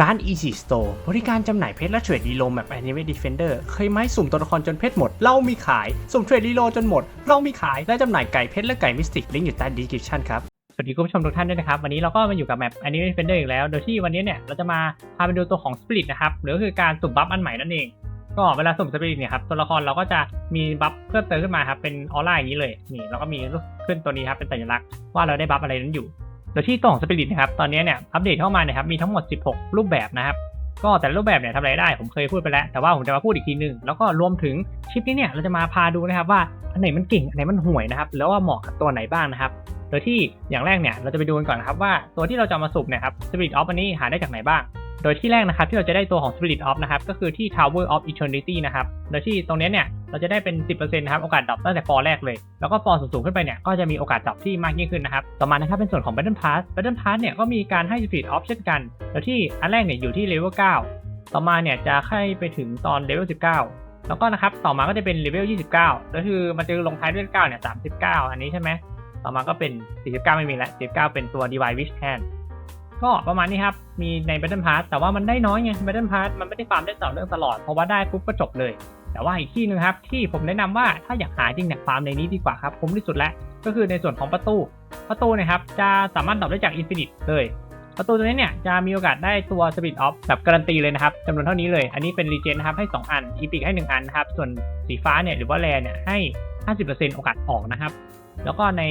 ร้าน Easy Store บริการจำหน่ายเพชรและเทรดรีโลแมป Anime Defender เคยไหมสุ่มตัวละครจนเพชรหมด เรามีขาย สุ่มเทรดรีโลจนหมด เรามีขาย และจำหน่ายไก่เพชรและไก่มิสติก ลิงก์อยู่ใต้ description ครับ สวัสดีคุณผู้ชมทุกท่านด้วยนะครับ วันนี้เราก็มาอยู่กับแมป Anime Defender อีกแล้ว โดยที่วันนี้เนี่ยเราจะมาพาไปดูตัวของ Spirit นะครับ หรือคือการสุ่มบัฟอันใหม่นั่นเอง ก็เวลาสุ่ม Spirit เนี่ยครับ ตัวละครเราก็จะมีบัฟเพิ่มเติมขึ้นมาครับ เป็นออร่าอย่างนี้เลย นี่เราก็มีขึ้นตัวนี้ครับ เป็นสัญลักษณ์ว่าเราได้บัฟอะไรนั้นอยู่ ดยที่ตัวของ Spirit นะครับ ตอนนี้เนี่ยอัปเดตเข้ามาเนี่ยครับ มีทั้งหมด 16 รูปแบบนะครับ ก็แต่รูปแบบเนี่ยทำอะไรได้ ผมเคยพูดไปแล้ว แต่ว่าผมจะมาพูดอีกทีหนึ่ง แล้วก็รวมถึงคลิปนี้เนี่ย เราจะมาพาดูนะครับว่า อันไหนมันเก่ง อันไหนมันห่วยนะครับ แล้วว่าเหมาะกับตัวไหนบ้างนะครับ โดยที่อย่างแรกเนี่ย เราจะไปดูกันก่อนนะครับว่าตัวที่เราจะมาสุ่มเนี่ยครับ Spirit of อันนี้หาได้จากไหนบ้าง โดยที่แรกนะครับที่เราจะได้ตัวของ Spirit of นะครับ ก็คือที่ Tower of Eternity นะครับ โดยที่ตรงนี้เนี่ย เราจะได้เป็น 10%นะครับโอกาสดรอปตั้งแต่ฟอร์แรกเลย แล้วก็ฟอร์สูงๆขึ้นไปเนี่ยก็จะมีโอกาสดรอปที่มากยิ่งขึ้นนะครับ ต่อมานะครับเป็นส่วนของ Battle Pass Battle Pass เนี่ยก็มีการให้ Spirit of เช่นกันโดยที่อันแรกเนี่ยอยู่ที่ level 9ต่อมาเนี่ยจะให้ไปถึงตอน level 19 แล้วก็นะครับต่อมาก็จะเป็น level 29 ก็คือมันจะลงท้ายด้วย9เนี่ย39 อันนี้ใช่ไหมต่อมาก็เป็น 49 ไม่มีแล้ว49 เป็นตัว Divine Wish แทนก็ประมาณนี้ครับ มีใน Battle Pass แต่ว่ามันได้น้อยไง Battle Pass มันไม่ได้ฟาร์มได้ต่อเนื่องตลอด เพราะว่าได้ปุ๊บก็จบเลย แต่ว่าอีกที่หนึงครับที่ผมแนะนำว่าถ้าอยากหาจริงเนี่ยฟาร์มในนี้ดีกว่าครับคุ้มที่สุดแล้วก็คือในส่วนของประตูประตูนะครับจะสามารถดรอปได้จาก Infinite เลย ประตูตัวนี้เนี่ยจะมีโอกาสได้ตัว Spirit of แบบการันตีเลยนะครับจำนวนเท่านี้เลย อันนี้เป็น Regen นะครับให้ 2 อัน Epic ให้ 1 อันนะครับส่วนสีฟ้าเนี่ยหรือว่าแรเนี่ยให้ 50%โอกาสออกนะครับแล้วก็ใน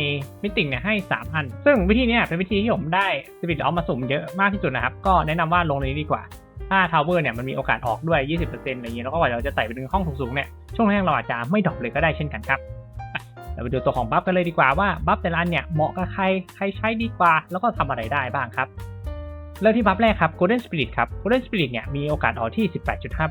มิติเนี่ยให้ 3 อัน ซึ่งวิธีนี้เป็นวิธีที่ผมได้สปิริตออฟมาสุ่มเยอะมากที่สุดนะครับ ก็แนะนำว่าลงในนี้ดีกว่า ถ้าทาวเวอร์เนี่ยมันมีโอกาสออกด้วย 20%อะไรเงี้ยแล้วก็กว่าเราจะไต่ไปถึงห้องสูงๆเนี่ยช่วงแรกเราอาจจะไม่ดรอปเลยก็ได้เช่นกันครับเราไปดูตัวของบัฟกันเลยดีกว่าว่าบัฟแต่ละอันเนี่ยเหมาะกับใครใครใช้ดีกว่า แล้วก็ทำอะไรได้บ้างครับเริ่มที่บัฟแรกครับ Golden Spirit ครับ Golden Spirit เนี่ยมีโอกาสออกที่ 18.5%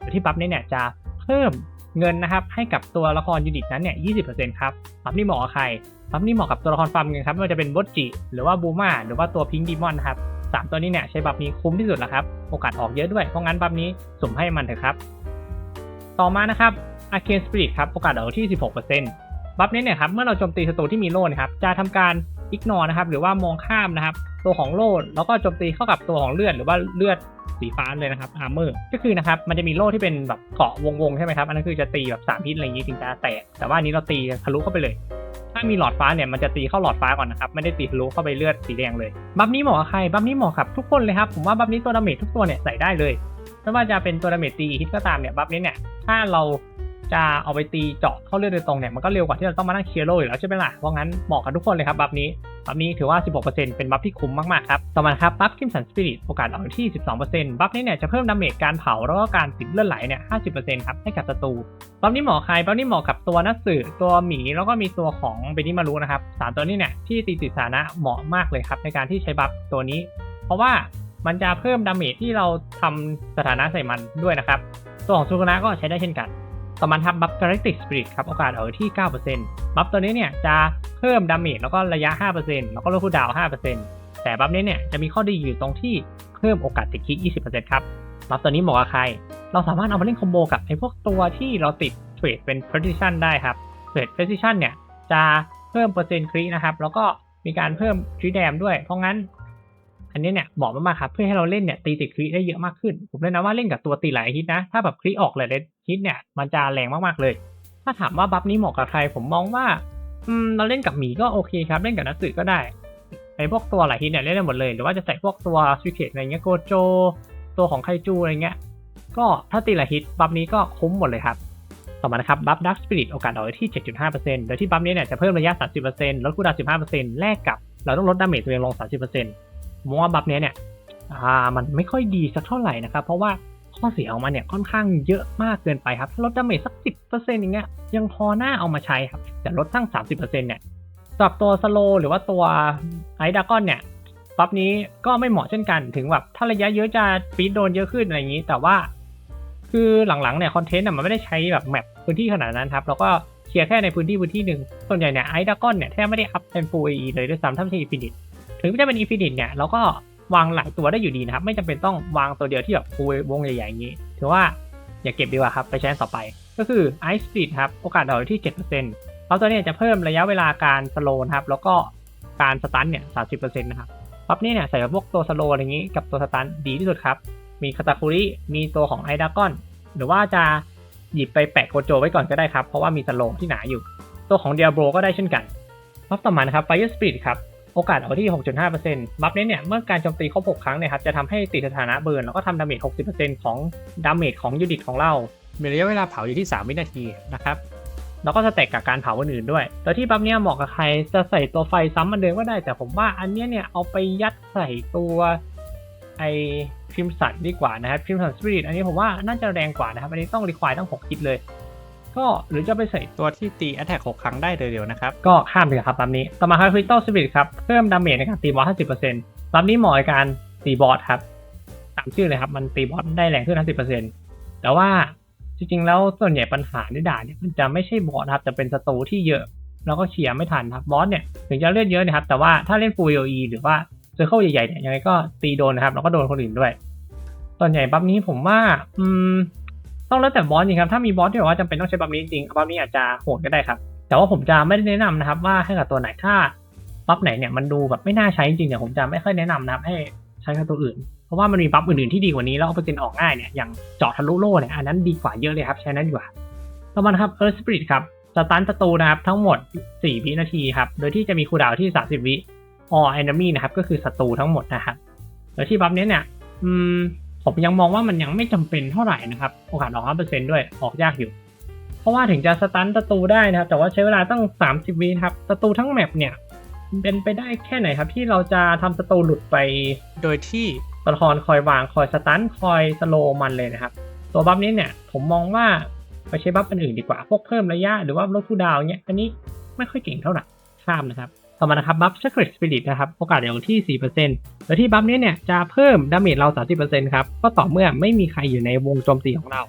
โดยที่บัฟนี้เนี่ยจะเพิ่มเงินนะครับให้กับตัวละครยูนิตนั้นเนี่ย 20%ครับบัฟนี่เหมาะกับใครบัฟนี่เหมาะกับตัวละครฟาร์มเงินครับไม่ว่าจะเป็นบดจิหรือว่าบูมาหรือว่าตัวพิงค์ดีมอนครับ สามตัวนี้เนี่ยใช้บัฟนี้คุ้มที่สุดแล้วครับ โอกาสออกเยอะด้วย เพราะงั้นบัฟนี้สุ่มให้มันเถอะครับ ต่อมานะครับ Arcane Spirit ครับโอกาสออกที่ 16%บัฟนี้เนี่ยครับเมื่อเราโจมตีศัตรูที่มีโล่นะครับจะทำการ ignore นะครับหรือว่ามองข้ามนะครับตัวของโล่แล้วก็โจมตีเข้ากับตัวของเลือดหรือว่าเลือดสีฟ้าเลยนะครับ armor ก็คือนะครับมันจะมีโล่ที่เป็นแบบเกาะวงๆใช่ไหมครับอันนั้นคือจะตีแบบสามพิษอะไรอย่างนี้ถึงจะแตกแต่ว่านี้เราตีทะลุเข้าไปเลย ถ้ามีหลอดฟ้าเนี่ยมันจะตีเข้าหลอดฟ้าก่อนนะครับไม่ได้ตีทะลุเข้าไปเลือดสีแดงเลยบัฟนี้เหมาะกับใครบัฟนี้เหมาะกับทุกคนเลยครับผมว่าบัฟนี้ตัวดาเมจทุกตัวเนี่ยใส่ได้เลยไม่ว่าจะเป็นตัวดาเมจตีฮิตก็ตามเนี่ยบัฟนี้เนี่ยถ้าเราจะเอาไปตีเจาะเข้าเลือดโดยตรงเนี่ยมันก็เร็วกว่าที่เราต้องมานั่งเคลียร์โลอยู่แล้วใช่ไหมล่ะเพราะงั้นเหมาะกับทุกคนเลยครับบัฟนี้ บัฟนี้ถือว่า 16%เป็นบัฟที่คุ้มมากๆครับ ต่อมาครับบัฟคิมสันสปิริตโอกาสออกที่ 12%บัฟนี้เนี่ยจะเพิ่มดาเมจการเผาแล้วก็การติดเลือดไหลเนี่ย 50%ครับให้กับศัตรูบัฟนี้เหมาะใครบัฟนี้เหมาะกับตัวนักสือตัวหมีแล้วก็มีตัวของเบนิมารุนะครับสามตัวนี้เนี่ยที่ตีติดสถานะเหมาะมากเลยครับในการที่ใช้บัฟตัวนี้ เพราะว่ามันจะเพิ่มดาเมจที่เราทำสถานะใส่มันด้วยนะครับ ตัวของซูกนะก็ใช้ได้เช่นกัน ต่อมาครับบัฟ Galactic Spirit ครับโอกาสออที่ 9%บัฟตัวนี้เนี่ยจะเพิ่มดาเมจแล้วก็ระยะ 5%แล้วก็ลดคูดาว 5%แต่บัฟนี้เนี่ยจะมีข้อดีอยู่ตรงที่เพิ่มโอกาสติดคิก 20%ครับบัฟตัวนี้เหมาะกับใคร เราสามารถเอามาเล่นคอมโบกับไอ้พวกตัวที่เราติดเทรดเป็น precision ได้ครับเทรด precision เนี่ยจะเพิ่มเปอร์เซ็นต์ครินะครับแล้วก็มีการเพิ่มคริแดมด้วย เพราะงั้น อันนี้เนี่ยเหมาะมากๆครับเพื่อให้เราเล่นเนี่ยตีติดคริได้เยอะมากขึ้น ผมเลยนะว่าเล่นกับตัวตีหลายฮิตนะ ถ้าแบบคริออกหลาย ฮิตเนี่ยมันจะแรงมากๆเลย ถ้าถามว่าบัฟนี้เหมาะกับใครผมมองว่าอืมเราเล่นกับหมีก็โอเคครับเล่นกับนักสือก็ได้ไอพวกตัวหลายฮิตเนี่ยเล่นได้หมดเลยหรือว่าจะใส่พวกตัวสวิเคตอะไรเงี้ยโกโจ ตัวของไคจูอะไรเงี้ยก็ถ้าตีหลายฮิตบัฟนี้ก็คุ้มหมดเลยครับต่อมานะครับบัฟดักสปิริตโอกาสออกที่ 7.5%โดยที่บัฟนี้เนี่ยจะเพิ่มระยะ 30%ลดคูลดาว15%แลกกับ เราต้องลดดาเมจตัวเองลง 30%ผมว่าบัฟเนี้ยเนี่ยอ่ามันไม่ค่อยดีสักเท่าไหร่นะครับ เพราะว่า ข้อเสียของมันเนี่ยค่อนข้างเยอะมากเกินไปครับลดดาเมจสัก 10%อย่างเงี้ยยังพอหน้าเอามาใช้ครับ แต่ลดตั้ง 30%เนี่ยสำหรับตัวสโลหรือว่าตัวไอดากอนเนี่ยบัฟนี้ก็ไม่เหมาะเช่นกันถึงแบบถ้าระยะเยอะจะปีดโดนเยอะขึ้นอะไรอย่างนี้ แต่ว่า คือหลังๆเนี่ยคอนเทนต์มันไม่ได้ใช้แบบแมปพื้นที่ขนาดนั้นครับแล้วก็เคลียร์แค่ในพื้นที่พื้นที่หนึ่งส่วนใหญ่เนี่ยไอดากอนเนี่ยแทบไม่ได้อัพเป็นฟูเอเลยด้วยซ้ำถ้าไม่ใช่อินฟินิตถึงจะเป็นอินฟินิตเนี่ยเราก็ วางหลายตัวได้อยู่ดีนะครับ ไม่จำเป็นต้องวางตัวเดียวที่แบบฟูวงใหญ่ๆอย่างนี้ ถือว่าอย่าเก็บดีกว่าครับ ไปใช้ต่อไป ก็คือไอสปีดครับ โอกาสดอกที่ 7%เพราะตัวนี้จะเพิ่มระยะเวลาการสโลนครับ แล้วก็การสตันเนี่ย 30%นะครับบัฟนี้เนี่ยใส่กับพวกตัวสโลอะไรอย่างนี้กับตัวสตันดีที่สุดครับ มีคาตาคุริมีตัวของไอดากอน หรือว่าจะหยิบไปแปะโกโจไว้ก่อนก็ได้ครับ เพราะว่ามีสโลที่หนาอยู่ ตัวของเดียโบก็ได้เช่นกันบัฟต่อมานะครับ Fire Spirit ครับ โอกาสเอาที่ 6.5%บัฟนี้เนี่ย เมื่อการโจมตีครบ 6 ครั้งเนี่ยครับ จะทำให้ติดสถานะเบิร์น แล้วก็ทำดาเมจ 60%ของดาเมจของยูนิตของเรา มีระยะเวลาเผาอยู่ที่ 3 วินาทีนะครับ แล้วก็สแต็กกับการเผาคนอื่นด้วยแต่ที่บัฟเนี้ยเหมาะกับใคร จะใส่ตัวไฟซ้ำมันเดิมก็ได้ แต่ผมว่าอันเนี้ยเนี่ยเอาไปยัดใส่ตัวไอพิมสันดีกว่านะครับพิมสันสปิริตอันนี้ผมว่าน่าจะแรงกว่านะครับ อันนี้ต้องรีควายตั้ง6คิดเลย ก็หรือจะไปใส่ตัวที่ตี Attack 6 ครั้งได้เร็วๆนะครับ ก็ข้ามไปครับลำนี้ ต่อมาครับคริสตัลสปิริตครับ เพิ่มดาเมจในการตีบอส 50%ลำนี้เหมาะในการตีบอสครับ ตามชื่อเลยครับ มันตีบอสได้แรงขึ้น 50%แต่ว่าจริงๆ แล้วส่วนใหญ่ปัญหาในด่านเนี่ยมันจะไม่ใช่บอสครับจะเป็นศัตรูที่เยอะแล้วก็เคลียไม่ทันครับบอสเนี่ยถึงจะเลือดเยอะนะครับแต่ว่าถ้าเล่นฟูล e หรือว่าเซอร์เคิลใหญ่ๆเนี่ยยังไงก็ตีโดนนะครับแล้วก็โดนคนอื่นด้วย ส่วนใหญ่บัฟนี้ผมว่าอืม ต้องแล้วแต่บอสจริงครับถ้ามีบอสที่แบบว่าจำเป็นต้องใช้บัฟนี้จริงบัฟนี้อาจจะโหดก็ได้ครับ แต่ว่าผมจะไม่ได้แนะนำนะครับว่าให้กับตัวไหนถ้าบัฟไหนเนี่ยมันดูแบบไม่น่าใช้จริงเนี่ยผมจะไม่ค่อยแนะนำนะครับให้ใช้กับตัวอื่น เพราะว่ามันมีบัฟอื่นๆที่ดีกว่านี้แล้วเอาเปอร์เซ็นต์ออกง่ายเนี่ยอย่างเจาะทะลุโล่เนี่ยอันนั้นดีกว่าเยอะเลยครับใช้นั้นดีกว่าต่อมานครับเออร์สปิริตครับสตันศัตรูนะครับทั้งหมด 4 วินาทีครับโดยที่จะมีคูดาวที่ 30 วิ all enemy นะครับก็คือศัตรูทั้งหมดนะครับโดยที่บัฟเนี้ยเนี่ยอืม ผมยังมองว่ามันยังไม่จำเป็นเท่าไหร่นะครับ โอกาสออก5%ด้วยออกยากอยู่ เพราะว่าถึงจะสตันศัตรูได้นะครับ แต่ว่าใช้เวลาตั้ง30วินครับศัตรูทั้งแมปเนี่ยเป็นไปได้แค่ไหนครับ ที่เราจะทำศัตรูหลุดไป โดยที่ตัวละครคอยวางคอยสตันคอยสโลมันเลยนะครับ ตัวบัฟนี้เนี่ยผมมองว่าไปใช้บัฟอันอื่นดีกว่าพวกเพิ่มระยะหรือว่าลดคูดาวเนี่ยอันนี้ไม่ค่อยเก่งเท่าไหร่ข้ามนะครับ ต่อมานะครับบัฟ Sacred Spirit นะครับโอกาสอยู่ที่ 4%โดยที่บัฟนี้เนี่ยจะเพิ่มดาเมจเรา 30%ครับก็ต่อเมื่อไม่มีใครอยู่ในวงโจมตีของเรา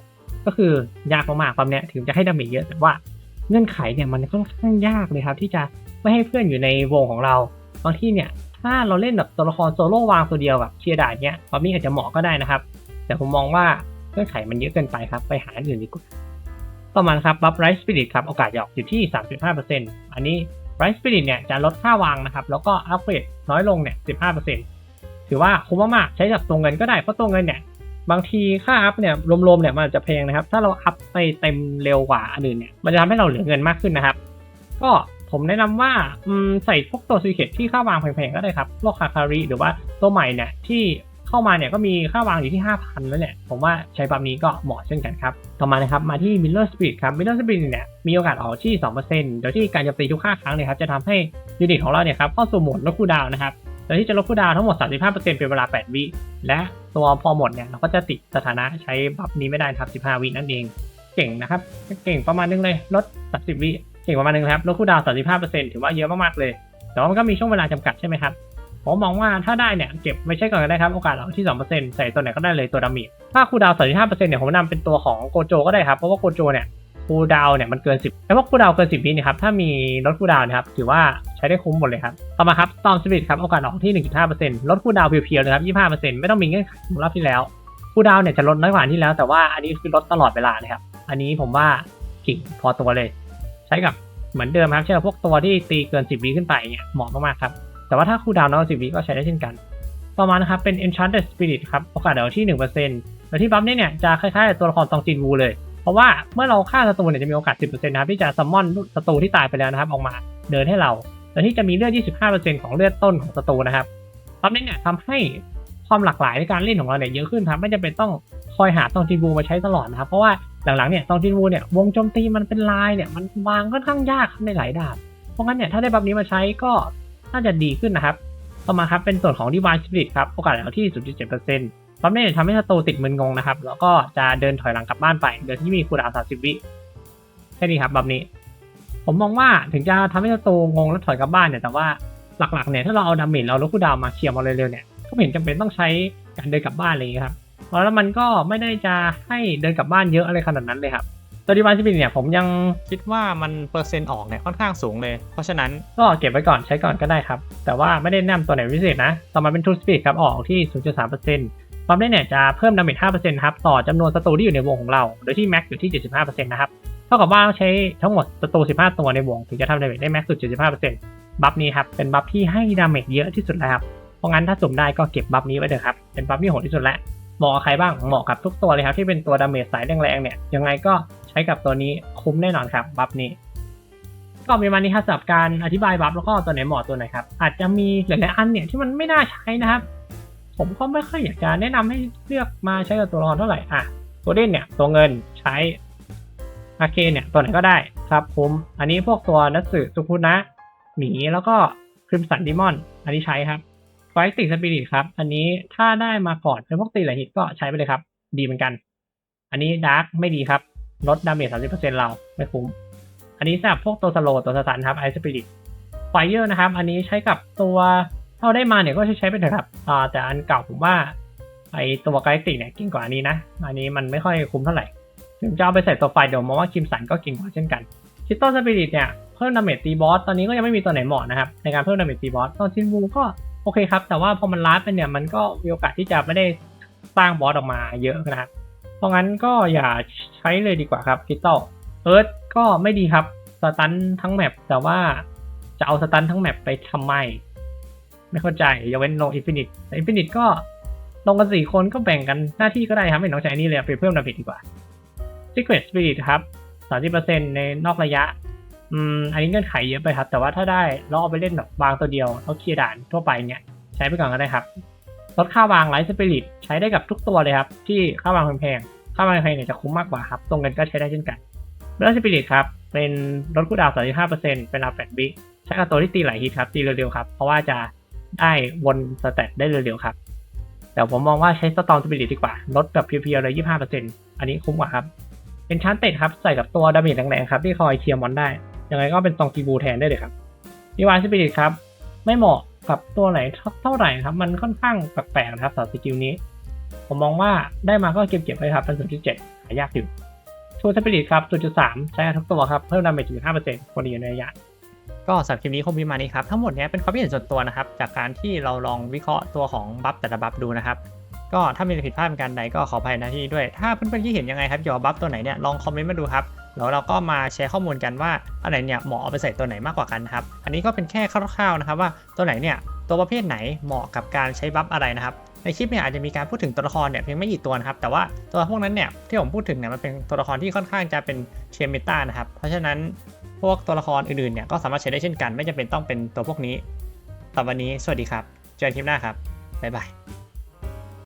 ก็คือยากมากๆบัฟเนี้ยถึงจะให้ดาเมจเยอะแต่ว่าเงื่อนไขเนี่ยมันค่อนข้างยากเลยครับที่จะไม่ให้เพื่อนอยู่ในวงของเราบางที่เนี่ยถ้าเราเล่นแบบตัวละครโซโล่วางตัวเดียวแบบเคลียร์ด่านเนี้ยบัฟนี้อาจจะเหมาะก็ได้นะครับแต่ผมมองว่าเงื่อนไขมันเยอะเกินไปครับไปหาอันอื่นดีกว่าต่อมาครับบัฟไรส์สปิริตครับโอกาสหยอกอยู่ที่ 3.5%อันนี้ ไรสปิริตเนี่ยจะลดค่าวางนะครับ แล้วก็อัพเกรดน้อยลงเนี่ย15%ถือว่าคุ้มมากๆใช้จากตัวเงินก็ได้ เพราะตัวเงินเนี่ยบางทีค่าอัพเนี่ยรวมๆเนี่ยมันจะแพงนะครับ ถ้าเราอัพไปเต็มเร็วกว่าอันอื่นเนี่ยมันจะทำให้เราเหลือเงินมากขึ้นนะครับ ก็ผมแนะนำว่าใส่พวกตัวซีเคทที่ค่าวางแพงๆก็ได้ครับพวกคาคาริหรือว่าตัวใหม่เนี่ยที่ เข้ามาเนี่ยก็มีค่าวางอยู่ที่ 5,000 แล้วเนี่ย ผมว่าใช้บัฟนี้ก็เหมาะเช่นกันครับ ต่อมานะครับ มาที่ Miller Speed ครับ Miller Speed เนี่ย มีโอกาสออกที่ 2%โดยที่การโจมตีทุก5ครั้งเนี่ยครับ จะทำให้ยูนิตของเราเนี่ยครับเข้าสู่โหมดลดคูดาวนะครับ โดยที่จะลดคูดาวทั้งหมด 35%เป็นเวลา 8 วิ และตัวพอหมดเนี่ยเราก็จะติดสถานะใช้บัฟนี้ไม่ได้ครับ 15 วินั่นเอง เก่งนะครับ เก่งประมาณนึงเลย ลด 30 วิ เก่งประมาณนึงครับ ลดคูดาว 35%ถือว่าเยอะมากๆเลย แต่ว่ามันก็มีช่วงเวลาจำกัดใช่ไหมครับ ผมมองว่าถ้าได้เนี่ยเก็บไม่ใช่ก่อนก็ได้ครับ โอกาสเอาที่ 2%ใส่ตัวไหนก็ได้เลยตัวดามิถ้าคูดาวน์35%เนี่ยผมนะนำเป็นตัวของโกโจก็ได้ครับ เพราะว่าโกโจเนี่ยคูดาวเนี่ยมันเกิน 10แล้วพวกคูดาวเกิน 10วิเนี่ยครับถ้ามีลดคูดาวนะครับถือว่าใช้ได้คุ้มหมดเลยครับต่อมาครับ Storm Spirit ครับโอกาสออกที่ 1.5%ลดคูดาวเพียวๆเลยครับ25%ไม่ต้องมีเงื่อนไขเหมือนรอบที่แล้วคูดาวเนี่ยจะลดน้อยกว่าที่แล้วแต่ว่าอันนี้คือลดตลอดเวลาเลยครับอันนี้ผมว่ากิ่งพอตัวเลย ใช้กับเหมือนเดิมครับใช้กับพวกตัวที่ตีเกิน 10วิขึ้นไปเนี่ยเหมาะมากๆครับ แต่ว่าถ้าคูลดาวน์น้อยกว่า10วิก็ใช้ได้เช่นกัน ต่อมานะครับเป็น Enchanted Spirit ครับโอกาสเดียวที่ 1%โดยที่บัฟนี้เนี่ยจะคล้ายๆตัวละครตองจินวูเลย เพราะว่าเมื่อเราฆ่าศัตรูเนี่ยจะมีโอกาส 10%นะครับที่จะซัมมอนศัตรูที่ตายไปแล้วนะครับออกมาเดินให้เราโดยที่จะมีเลือด 25%ของเลือดต้นของศัตรูนะครับบัฟนี้เนี่ยทำให้ความหลากหลายในการเล่นของเราเนี่ยเยอะขึ้นครับไม่จำเป็นต้องคอยหาตองจินวูมาใช้ตลอดนะครับเพราะว่าหลังๆเนี่ยตองจินวูเนี่ยวงโจมตีมันเป็นลายเนี่ยมันวางค่อนข้างยากในหลายด่านเพราะงั้นเนี่ยถ้าได้บัฟนี้มาใช้ก็ น่าจะดีขึ้นนะครับ ต่อมาครับเป็นส่วนของ Divine Spirit ครับ โอกาสเอาที่ 0.7%บัฟเนี่ยทำให้ศัตติดมึนงงนะครับ แล้วก็จะเดินถอยหลังกลับบ้านไป โดยที่มีคูดาว30 วิแค่นี้ครับบัฟนี้ ผมมองว่าถึงจะทำให้ศัตงงแล้วถอยกลับบ้านเนี่ย แต่ว่าหลักๆเนี่ยถ้าเราเอาดาเมจเราลดคูดาวมาเคลียร์มาเร็วๆเนี่ย ก็เห็นจำเป็นต้องใช้การเดินกลับบ้านอะไรอย่างเงี้ยครับ แล้วมันก็ไม่ได้จะให้เดินกลับบ้านเยอะอะไรขนาดนั้นเลยครับ ตัว Divine Spirit เนี่ยผมยังคิดว่ามันเปอร์เซ็นต์ออกเนี่ยค่อนข้างสูงเลย เพราะฉะนั้นก็เก็บไว้ก่อนใช้ก่อนก็ได้ครับ แต่ว่าไม่ได้แนะนำตัวไหนพิเศษนะ ต่อมาเป็น True Speed ครับออกที่ 0.3%ความได้เนี่ยจะเพิ่มดาเมจ5%ครับต่อจำนวนศัตรูที่อยู่ในวงของเรา โดยที่แม็กอยู่ที่ 75%นะครับเท่ากับว่าใช้ทั้งหมดศัตรู15 ตัวในวงถึงจะทำดาเมจได้แม็กสุด 75%บัฟนี้ครับเป็นบัฟที่ให้ดาเมจเยอะที่สุดแล้วครับเพราะงั้นถ้าสุ่มได้ก็เก็บบัฟนี้ไว้เถอะครับเป็นบัฟที่โหดที่สุดแล้วเหมาะกับใครบ้างเหมาะกับทุกตัวเลยครับที่เป็นตัวดาเมจสายแรงๆเนี่ยยังไงก็ ใช้กับตัวนี้คุ้มแน่นอนครับบัฟนี้ก็มีมานี้ครับสำหรับการอธิบายบัฟแล้วก็ตัวไหนเหมาะตัวไหนครับ อาจจะมีหลายๆอันเนี่ยที่มันไม่น่าใช้นะครับ ผมก็ไม่ค่อยอยากจะแนะนำให้เลือกมาใช้กับตัวละครเท่าไหร่อะตัวเด่นเนี่ยตัวเงินใช้อาเคเนี่ยตัวไหนก็ได้ครับคุ้มอันนี้พวกตัวนัตสึสุคุนะหมีแล้วก็คริมสันดิมอน อันนี้ใช้ครับไฟติสปิริตครับ อันนี้ถ้าได้มาก่อนเป็นพวกตีหลายฮิตก็ใช้ไปเลยครับ ดีเหมือนกัน อันนี้ดาร์กไม่ดีครับ ลดดาเมจ30%เราไม่คุ้ม อันนี้สำหรับพวกตัวสโลตัวสตันครับไอสปิริตไฟเออร์นะครับ อันนี้ใช้กับตัวเท่าได้มาเนี่ยก็ใช้ไปเถอะครับอ่าแต่อันเก่าผมว่าไอตัวไกด์ติเนี่ยเก่งกว่าอันนี้นะ อันนี้มันไม่ค่อยคุ้มเท่าไหร่ ถึงจะเอาไปใส่ตัวไฟเดี๋ยวมองว่าคิมสันก็เก่งกว่าเช่นกันคิตโตสปิริตเนี่ยเพิ่มดาเมจตีบอสตอนนี้ก็ยังไม่มีตัวไหนเหมาะนะครับในการเพิ่มดาเมจตีบอสตอนชินวูก็โอเคครับ แต่ว่าพอมันลาดไปเนี่ยมันก็มีโอกาสที่จะไม่ได้สร้างบอสออกมาเยอะนะครับ เพราะงั้นก็อย่าใช้เลยดีกว่าครับคิตโตเอิร์ธก็ไม่ดีครับสตันทั้งแมปแต่ว่าจะเอาสตันทั้งแมปไปทำไม ไม่เข้าใจอย่าเว้นโนอินฟินิตแต่อินฟินิตก็ลงกันสี่คนก็แบ่งกันหน้าที่ก็ได้ครับไม่ต้องใช้อันนี่เลยเอาไปเพิ่มดาเมจดีกว่า Secret Spirit ครับ30%ในนอกระยะ อืม อันนี้เงื่อนไขเยอะไปครับ แต่ว่าถ้าได้เราเอาไปเล่นแบบวางตัวเดียวแล้วเคลียร์ด่านทั่วไปเนี่ยใช้ไปก่อนก็ได้ครับ ลดค่าวางไลท์สปิริตใช้ได้กับทุกตัวเลยครับ ที่ค่าวางแพงๆค่าวางแพงเนี่ยจะคุ้มมากกว่าครับตรงกันก็ใช้ได้เช่นกันเบลสปิริตครับเป็นลดคูลดาวน์35%เป็นอาแฟนบิใช้กับตัวที่ตีหลายฮิตครับตีเร็วๆครับเพราะว่าจะได้วนสเตตได้เร็วๆครับแต่ผมมองว่าใช้สตอมสปิริตดีกว่า ลดแบบเพียวๆเลย25%อันนี้คุ้มกว่าครับเป็นชั้นเต็ดครับใส่กับตัวดาเมจแรงๆครับที่คอยเคลียร์มอนได้ยังไงก็เป็นซองกีบูแทนได้เลยครับดีวายสปิริตครับไม่เหมาะ รับตัวไหนเท่าไหร่ครับ มันค่อนข้างแปลกๆนะครับสำหรับสกิลนี้ ผมมองว่าได้มาก็เก็บๆไว้ครับเป็นส่วนที่7หายากอยู่ชูสปิริตครับ0.3ใช้กับทุกตัวครับ เพิ่มดาเมจถึง5%คนดีในระยะก็สำหรับคลิปนี้คงมีมานี้ครับ ทั้งหมดเนี้ยเป็นความเห็นส่วนตัวนะครับ จากการที่เราลองวิเคราะห์ตัวของบัฟแต่ละบัฟดูนะครับ ก็ถ้ามีผิดพลาดเป็นการใดก็ขออภัยนะที่ด้วย ถ้าเพื่อนๆที่เห็นยังไงครับเกี่ยวกับบัฟตัวไหนเนี่ยลองคอมเมนต์มาดูครับแล้วเราก็มาแชร์ข้อมูลกันว่าอันไหนเนี่ยเหมาะเอาไปใส่ตัวไหนมากกว่ากันครับ อันนี้ก็เป็นแค่คร่าวๆนะครับว่าตัวไหนเนี่ยตัวประเภทไหนเหมาะกับการใช้บัฟอะไรนะครับในคลิปเนี่ยอาจจะมีการพูดถึงตัวละครเนี่ยเพียงไม่กี่ตัวนะครับ แต่ว่าตัวพวกนั้นเนี่ยที่ผมพูดถึงเนี่ยมันเป็นตัวละครที่ค่อนข้างจะเป็นเชียร์เมตานะครับเพราะฉะนั้นพวกตัวละครอื่นๆเนี่ยก็สามารถใช้ได้เช่นกัน ไม่จำเป็นต้องเป็นตัวพวกนี้สำหรับวันนี้สวัสดีครับ เจอกันคลิปหน้าครับบ๊ายบาย